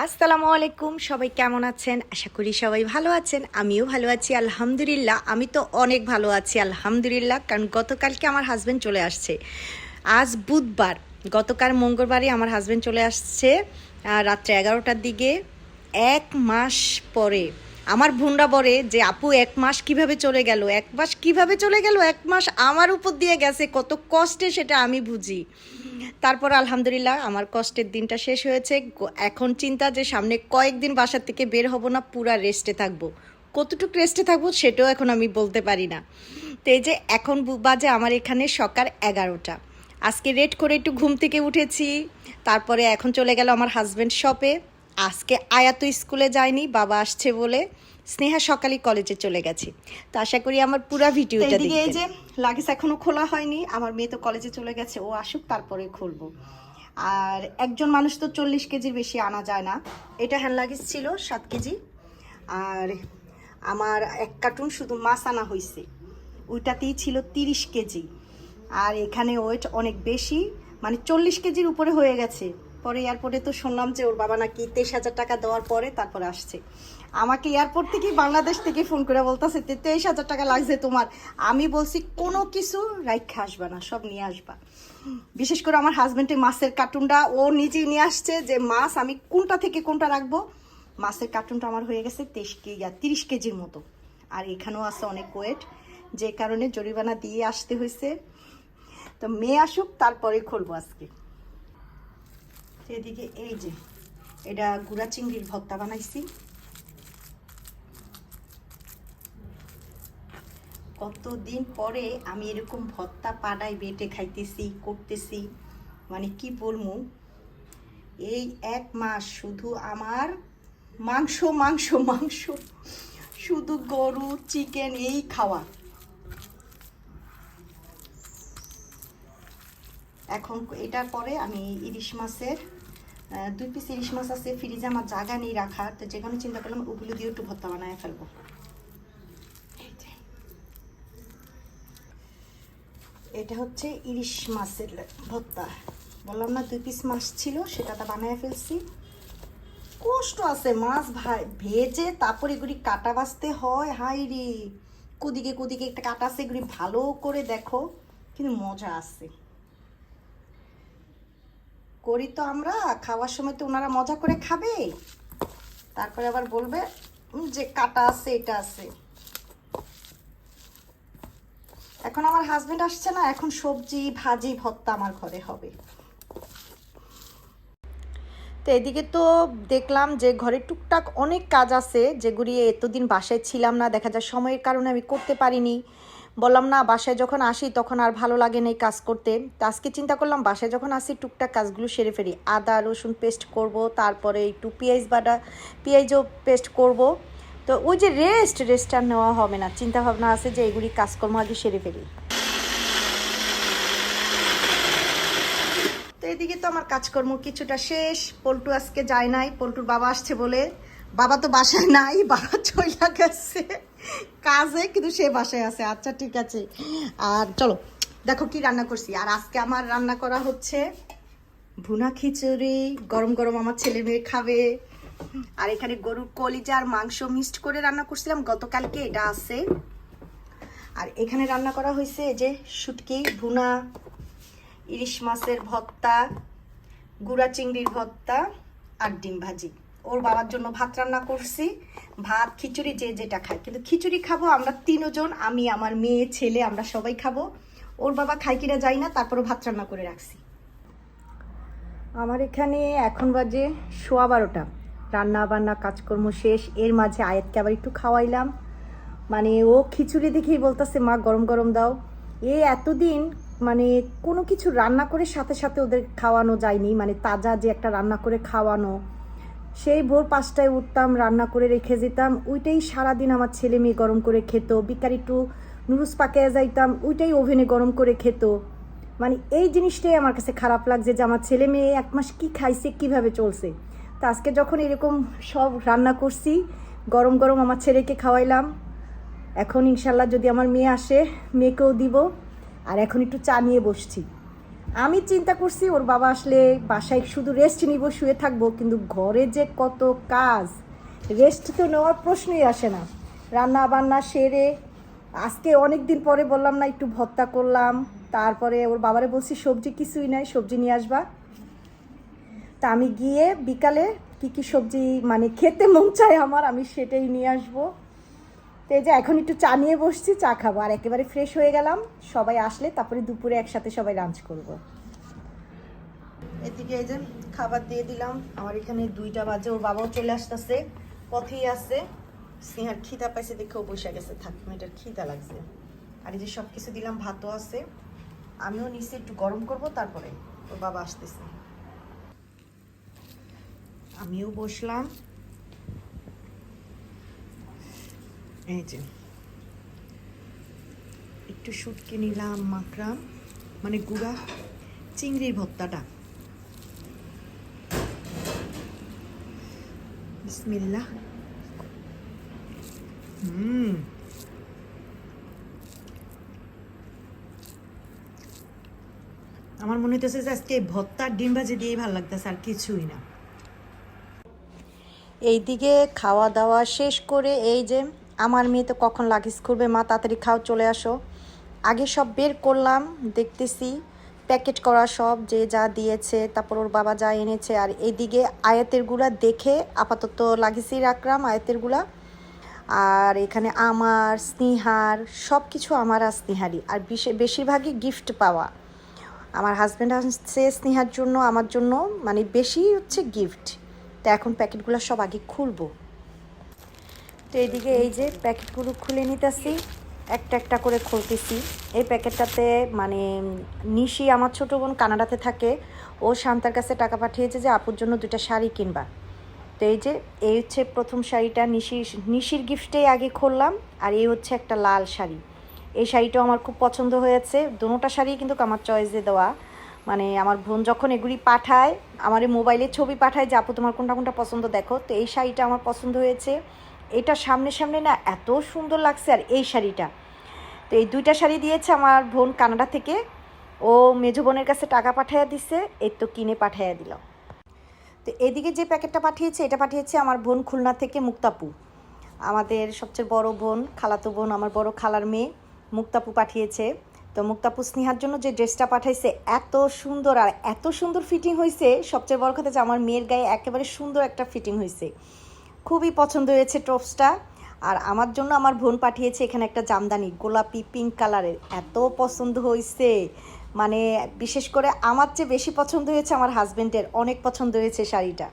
আসসালামু আলাইকুম, সবাই কেমন আছেন? আশা করি সবাই ভালো আছেন, আমিও ভালো আছি, আলহামদুলিল্লাহ। আমি তো অনেক ভালো আছি, আলহামদুলিল্লাহ, কারণ গতকালকে আমার হাজব্যান্ড চলে আসছে। আজ বুধবার, গতকাল মঙ্গলবারই আমার হাজব্যান্ড চলে আসছে রাত্রে এগারোটার দিকে। এক মাস পরে, আমার ভুন্ডা বলে যে, আপু, এক মাস কীভাবে চলে গেল? এক মাস কীভাবে চলে গেল? এক মাস আমার উপর দিয়ে গেছে, কত কষ্টে সেটা আমি বুঝি। তারপর আলহামদুলিল্লাহ আমার কষ্টের দিনটা শেষ হয়েছে। এখন চিন্তা যে সামনে কয়েকদিন বাসার থেকে বের হব না, পুরা রেস্টে থাকব। কতটুকু রেস্টে থাকব সেটাও এখন আমি বলতে পারি না। তো এই যে এখন বাজে আমার এখানে সকাল এগারোটা। আজকে রেড করে একটু ঘুম থেকে উঠেছি। তারপরে এখন চলে গেল আমার হাজব্যান্ড শপে আজকে আয়াত স্কুলে যায়নি, বাবা আসছে বলে। স্নেহা সকালে কলেজে চলে গেছে। তো আশা করি আমার পুরো ভিডিওটা এদিকে এই যে লাগেজ এখনও খোলা হয়নি আমার মেয়ে তো কলেজে চলে গেছে ও আসুক তারপরে খুলবো। আর একজন মানুষ তো চল্লিশ কেজির বেশি আনা যায় না। এটা হ্যান্ড লাগেজ ছিল সাত কেজি। আর আমার এক কার্টুন শুধু মাছ আনা হয়েছে ওইটাতেই ছিল তিরিশ কেজি। আর এখানে ওয়েট অনেক বেশি মানে চল্লিশ কেজির উপরে হয়ে গেছে। পরে এয়ারপোর্টে তো শুনলাম যে ওর বাবা নাকি তেইশ হাজার টাকা দেওয়ার পরে তারপরে আসছে। আমাকে এয়ারপোর্ট থেকে বাংলাদেশ থেকে ফোন করে বলতেছে তেইশ হাজার টাকা লাগছে তোমার। আমি বলছি, কোনো কিছু রাইখা আসবা না, সব নিয়ে আসবা। বিশেষ করে আমার হাজবেন্ডের মাছের কার্টুনটা ও নিজেই নিয়ে আসছে যে, মাছ আমি কোনটা থেকে কোনটা রাখব? মাছের কার্টুনটা আমার হয়ে গেছে তেইশ কেজি, আর তিরিশ কেজির মতো। আর এখানেও আছে অনেক ওয়েট যে কারণে জরিমানা দিয়ে আসতে হয়েছে। তো মেয়ে আসুক, তারপরে খুলবো আজকে। এদিকে এই যে, এটা গুড়া চিংড়ির ভর্তা বানাইছি। কতদিন পরে আমি এরকম ভত্তা পাড়ায় বেটে খাইতেছি, করতেছি মানে কি বলব? এই এক মাস শুধু আমার মাংস মাংস মাংস, শুধু গরু চিকেন এই খাওয়া। এখন এটার পরে আমি ইলিশ মাছের দুই পিস ইলিশ মাছ আছে ফ্রিজে আমার জায়গা নেই রাখার, তো যেখানে চিন্তা করলাম ওগুলো দিয়ে একটু ভর্তা বানায় ফেলব এই যে। এটা হচ্ছে ইলিশ মাছের ভর্তা। বললাম না, দুই পিস মাছ ছিল, সেটা তো বানায় ফেলছি। কষ্ট আছে মাছ ভাই, ভেজে তারপর এগুলি কাটা বাছতে হয়। হাই রে, কুদিকে কুদিকে একটা কাটা আছে, এগুলি ভালো করে দেখো, কিন্তু মজা আছে। করি তো আমরা, খাওয়ার সময় তো ওনারা মজা করে খাবে। তারপরে আবার বলবে যে কাটা আছে, এটা আছে। এখন আমার হাজবেন্ড আসছে না, এখন সবজি, ভাজি, ভর্তা আমার ঘরে হবে। তো এদিকে তো দেখলাম যে ঘরে টুকটাক অনেক কাজ আছে যেগুলি এতদিন বাসায় ছিলাম না, দেখা যায় সময়ের কারণে আমি করতে পারিনি। বললাম, না, বাসায় যখন আসি তখন আর ভালো লাগে না কাজ করতে। তো আজকে চিন্তা করলাম, বাসায় যখন আসি টুকটাক কাজগুলো সেরে ফেলি। আদা, রসুন পেস্ট করব, তারপরে একটু পেঁয়াজ বাটা, পেঁয়াজও পেস্ট করব। তো ওই যে রেস্ট রেস্ট আর নেওয়া হবে না। চিন্তা ভাবনা আছে যে এগুলি কাজকর্ম আগে সেরে ফেলি। তো এদিকে তো আমার কাজকর্ম কিছুটা শেষ। পল্টু আজকে যায় নাই, পল্টুর বাবা আসছে বলে। বাবা তো বাসায় নাই, বাবা চইলা গেছে। কাজে, কিন্তু সে বাসায় আছে। আচ্ছা ঠিক আছে। আর চলো, দেখো কি রান্না করছি। আর আজকে আমার রান্না করা হচ্ছে ভুনা খিচুড়ি। গরম গরম আমার ছেলে মেয়ে খাবে। আর এখানে গরুর কলিজার মাংস মিক্সড করে রান্না করছিলাম, গতকালকে এটা আছে। আর এখানে রান্না করা হয়েছে যে শুটকি, ভুনা, ইলিশ মাছের ভর্তা, গুড়া চিংড়ির ভর্তা আর ডিম ভাজি। ওর বাবার জন্য ভাত রান্না করছি, ভাত, খিচুড়ি যে যেটা খায়। কিন্তু খিচুড়ি খাব আমরা তিনজন, আমি, আমার মেয়ে, ছেলে, আমরা সবাই খাব। ওর বাবা খাই কিনা যাই না তারপরে ভাত রান্না করে রাখছি। আমার এখানে এখন বাজে সোয়া বারোটা। রান্না বান্না কাজকর্ম শেষ, এর মাঝে আয়াতকে আবার একটু খাওয়াইলাম। মানে ও খিচুড়ি দেখেই বলতেছে, মা, গরম গরম দাও। এ এতদিন মানে কোনো কিছু রান্না করে সাথে সাথে ওদের খাওয়ানো যায়নি। মানে তাজা যে একটা রান্না করে খাওয়ানো, সেই ভোর পাঁচটায় উঠতাম, রান্না করে রেখে যেতাম। ওইটাই সারাদিন আমার ছেলে মেয়ে গরম করে খেত। বিকার একটু নুডলস পাকে যাইতাম, ওইটাই ওভেনে গরম করে খেত। মানে এই জিনিসটাই আমার কাছে খারাপ লাগছে যে আমার ছেলে মেয়ে এক মাস কি খাইছে, কীভাবে চলছে? তো আজকে যখন এরকম সব রান্না করছি, গরম গরম আমার ছেলেকে খাওয়াইলাম। এখন ইনশাল্লাহ যদি আমার মেয়ে আসে, মেয়েকেও দিব। আর এখন একটু চা নিয়ে বসছি। আমি চিন্তা করছি ওর বাবা আসলে বাসায় শুধু রেস্ট নিব, শুয়ে থাকব, কিন্তু ঘরে যে কত কাজ রেস্ট তো নেওয়ার প্রশ্নই আসে না। রান্না বান্না সেরে আজকে অনেক দিন পরে বললাম না, একটু ভর্তা করলাম। তারপরে ওর বাবারে বলছি, সবজি কিছুই নাই, সবজি নিয়ে আসবা। তা আমি গিয়ে বিকালে কি কি সবজি মানে খেতে মন চায় আমার, আমি সেটাই নিয়ে আসব। তো এই যে এখন একটু চা নিয়ে বসছি, চা খাব। আর একেবারে ফ্রেশ হয়ে গেলাম। সবাই আসলে তারপরে দুপুরে একসাথে সবাই লাঞ্চ করব। এদিকে এই যে খাবার দিয়ে দিলাম। আমার এখানে দুইটা বাজে, ওর বাবাও চলে আসতেছে। পথেই আছে। স্নেহার খিদা পাইছে দেখেও বসে গেছে। থাক মেয়েটার খিদা লাগছে। আর এই যে সব কিছু দিলাম, ভাতও আছে। আমিও নিচে একটু গরম করব, তারপরে ওর বাবা আসতেছে। আমিও বসলাম। এই যে। একটু শুটকে নিলাম মাকড়াম মানে গুড়া, চিংড়ির ভর্তাটা। বিসমিল্লাহ। হুম। আমার মনে হইতেছে যে আজকে এই ভর্তার ডিম ভাজি দিয়েই ভালো লাগতেছে আর কিছুই না। এইদিকে খাওয়া দাওয়া শেষ করে এই যে, আমার মেয়ে তো কখন লাগেজ করবে মা তাড়াতাড়ি খাও, চলে আসো। আগে সব বের করলাম, দেখতেছি, প্যাকেট করা সব, যে যা দিয়েছে, তারপর ওর বাবা যা এনেছে, আর এইদিকে আয়াতেরগুলা দেখে আপাতত লাগেজই রাখলাম, আয়াতেরগুলা। আর এখানে আমার, স্নেহার সব কিছু আমার আর স্নেহারই, আর বিশে- বেশিরভাগই গিফট পাওয়া। আমার হাজব্যান্ড আসছে স্নেহার জন্য, আমার জন্য মানে বেশি হচ্ছে গিফট তো এখন প্যাকেটগুলো সব আগে খুলবো। তো এইদিকে এই যে প্যাকেটগুলো খুলে নিতেছি, একটা একটা করে খুলতেছি। এই প্যাকেটটাতে মানে নিশি আমার ছোটো বোন কানাডাতে থাকে, ও শান্তার কাছে টাকা পাঠিয়েছে যে আপুর জন্য দুটা শাড়ি কিনবা। তো এই যে, এই হচ্ছে প্রথম শাড়িটা নিশির নিশির গিফটেই আগে খুললাম, আর এই হচ্ছে একটা লাল শাড়ি। এই শাড়িটাও আমার খুব পছন্দ হয়েছে দুটোটা শাড়ি কিন্তু আমার চয়েসে দেওয়া। মানে আমার বোন যখন এগুলি পাঠায়, আমার এই মোবাইলে ছবি পাঠায় যে, আপু, তোমার কোনটা কোনটা পছন্দ দেখো। তো এই শাড়িটা আমার পছন্দ হয়েছে। এটা সামনে সামনে না এত সুন্দর লাগছে, আর এই শাড়িটা। তো এই দুইটা শাড়ি দিয়েছে আমার বোন কানাডা থেকে। ও মেজো বোনের কাছে টাকা পাঠাইয়া দিছে এর তো কিনে পাঠাইয়া দিল। তো এদিকে যে প্যাকেটটা পাঠিয়েছে, এটা পাঠিয়েছে আমার বোন খুলনা থেকে মুক্তাপু। আমাদের সবচেয়ে বড় বোন, খালাতো বোন, আমার বড় খালার মেয়ে মুক্তাপু পাঠিয়েছে। তো মুক্তাপু স্নেহার জন্য যে ড্রেসটা পাঠাইছে, এত সুন্দর আর এত সুন্দর ফিটিং হয়েছে সবচেয়ে বড় কথা যে আমার মেয়ের গায়ে একেবারে সুন্দর একটা ফিটিং হয়েছে খুবই পছন্দ হয়েছে টপসটা আর আমার জন্য আমার বোন পাঠিয়েছে এখানে একটা জামদানি, গোলাপি পিঙ্ক কালারের এত পছন্দ হয়েছে মানে বিশেষ করে আমার চেয়ে বেশি পছন্দ হয়েছে আমার হাজবেন্ডের অনেক পছন্দ হয়েছে শাড়িটা।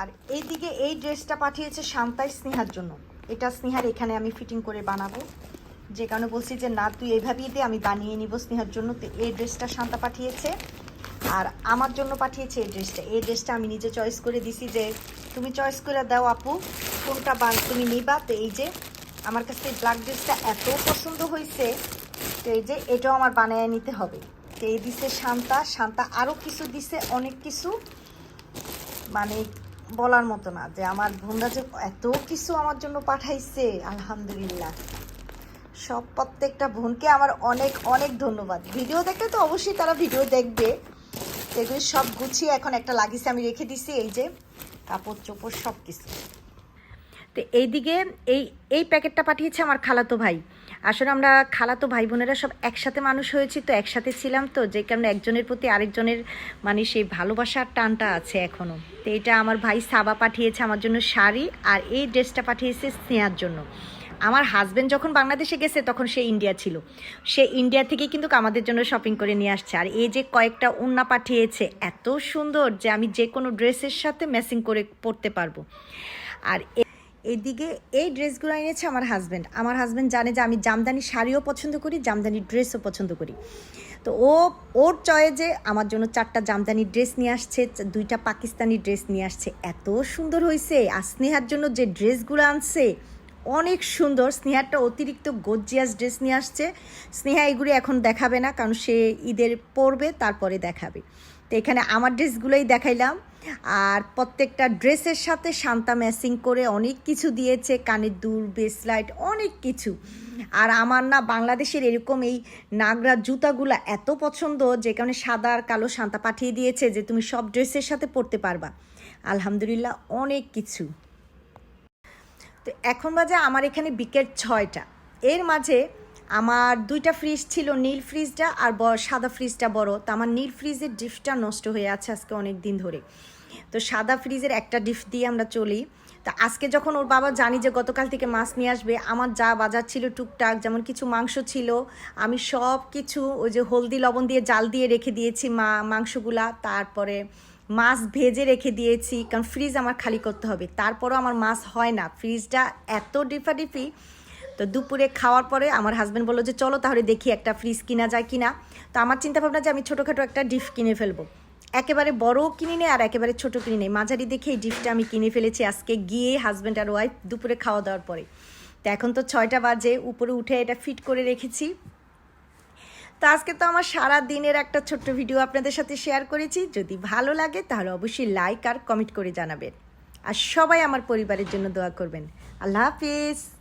আর এইদিকে এই ড্রেসটা পাঠিয়েছে শান্তাই স্নেহার জন্য। এটা স্নেহার এখানে আমি ফিটিং করে বানাবো। যে কারণে বলছি যে, না, তুই এইভাবেই দে, আমি বানিয়ে নিব স্নেহার জন্য। তো এই ড্রেসটা শান্তা পাঠিয়েছে। আর আমার জন্য পাঠিয়েছে এই ড্রেসটা। এই ড্রেসটা আমি নিজে চয়েস করে দিছি যে, তুমি চয়েস করে দাও আপু, কোনটা বান তুমি নিবা। তো এই যে, আমার কাছে ব্ল্যাক ড্রেসটা এত পছন্দ হয়েছে তো এই যে, এটাও আমার বানিয়ে নিতে হবে। তো এই দিছে শান্তা। শান্তা আরও কিছু দিছে, অনেক কিছু। মানে বলার মতো না যে, আমার বোনরা যে এত কিছু আমার জন্য পাঠাইছে, আলহামদুলিল্লাহ। সব প্রত্যেকটা বোনকে আমার অনেক অনেক ধন্যবাদ। ভিডিও দেখলে তো অবশ্যই তারা ভিডিও দেখবে। এগুলি সব গুছিয়ে এখন একটা লাগিয়েছে আমি রেখে দিছি, এই যে কাপড় চোপড় সব কিছু তো এইদিকে এই এই প্যাকেটটা পাঠিয়েছে আমার খালাতো ভাই। আসলে আমরা খালাতো ভাই বোনেরা সব একসাথে মানুষ হয়েছি, তো একসাথে ছিলাম তো, যে কারণে একজনের প্রতি আরেকজনের মানে সেই ভালোবাসার টানটা আছে এখনও তো এটা আমার ভাই সাবা পাঠিয়েছে আমার জন্য শাড়ি, আর এই ড্রেসটা পাঠিয়েছে স্নেহার জন্য। আমার হাজব্যান্ড যখন বাংলাদেশে গেছে, তখন সে ইন্ডিয়া ছিল। সে ইন্ডিয়া থেকে কিন্তু আমাদের জন্য শপিং করে নিয়ে আসছে। আর এই যে কয়েকটা উন্না পাঠিয়েছে, এত সুন্দর যে আমি যে কোনো ড্রেসের সাথে ম্যাচিং করে পরতে পারব। আর এদিকে এই ড্রেসগুলো এনেছে আমার হাজব্যান্ড আমার হাজব্যান্ড জানে যে আমি জামদানি শাড়িও পছন্দ করি, জামদানি ড্রেসও পছন্দ করি। তো ও, ওর চয়েজে আমার জন্য চারটা জামদানি ড্রেস নিয়ে আসছে, দুইটা পাকিস্তানি ড্রেস নিয়ে আসছে। এত সুন্দর হয়েছে আর স্নেহার জন্য যে ড্রেসগুলো আনছে অনেক সুন্দর। স্নেহারটা অতিরিক্ত গর্জিয়াস ড্রেস নিয়ে আসছে। স্নেহা এগুলি এখন দেখাবে না, কারণ সে ঈদের পরবে, তারপরে দেখাবে। তো এখানে আমার ড্রেসগুলোই দেখাইলাম। আর প্রত্যেকটা ড্রেসের সাথে শান্তা ম্যাচিং করে অনেক কিছু দিয়েছে, কানের দুল বেসলাইট অনেক কিছু। আর আমার না বাংলাদেশের এরকম এই নাগরা জুতাগুলো এত পছন্দ, যে কারণে সাদা আর কালো শান্তা পাঠিয়ে দিয়েছে যে তুমি সব ড্রেসের সাথে পরতে পারবা। আলহামদুলিল্লাহ, অনেক কিছু। তো এখন বাজে আমার এখানে বিকেল ছয়টা। এর মাঝে আমার দুইটা ফ্রিজ ছিল, নীল ফ্রিজটা আর সাদা ফ্রিজটা বড়। তো আমার নীল ফ্রিজের ডিপটা নষ্ট হয়ে আছে আজকে অনেক দিন ধরে। তো সাদা ফ্রিজের একটা ডিপ দিয়ে আমরা চলি। তা আজকে যখন ওর বাবা জানি যে গতকাল থেকে মাছ নিয়ে আসবে, আমার যা বাজার ছিল টুকটাক, যেমন কিছু মাংস ছিল, আমি সব কিছু ওই যে হলদি লবণ দিয়ে জাল দিয়ে রেখে দিয়েছি মা মাংসগুলা। তারপরে মাছ ভেজে রেখে দিয়েছি, কারণ ফ্রিজ আমার খালি করতে হবে। তারপরও আমার মাছ হয় না। ফ্রিজটা এত ডিফাডিফি। তো দুপুরে খাওয়ার পরে আমার হাজব্যান্ড বলল যে, চলো তাহলে দেখি একটা ফ্রিজ কিনা যায় কিনা। তো আমার চিন্তা ভাবনা যে, আমি ছোটোখাটো একটা ডিপ কিনে ফেলব। একেবারে বড় কিনে নেই আর একেবারে ছোট কিনে নেই মাঝারি দেখে এই ডিপটা আমি কিনে ফেলেছি আজকে গিয়ে হাজব্যান্ড আর ওয়াইফ দুপুরে খাওয়া দাওয়ার পরে। তো এখন তো ছয়টা বাজে, উপরে উঠে এটা ফিট করে রেখেছি। তো আজকে তো আমার সারা দিনের একটা ছোট্ট ভিডিও আপনাদের সাথে শেয়ার করেছি। যদি ভালো লাগে, তাহলে অবশ্যই লাইক আর কমেন্ট করে জানাবেন। আর সবাই আমার পরিবারের জন্য দোয়া করবেন। আল্লাহ হাফিজ।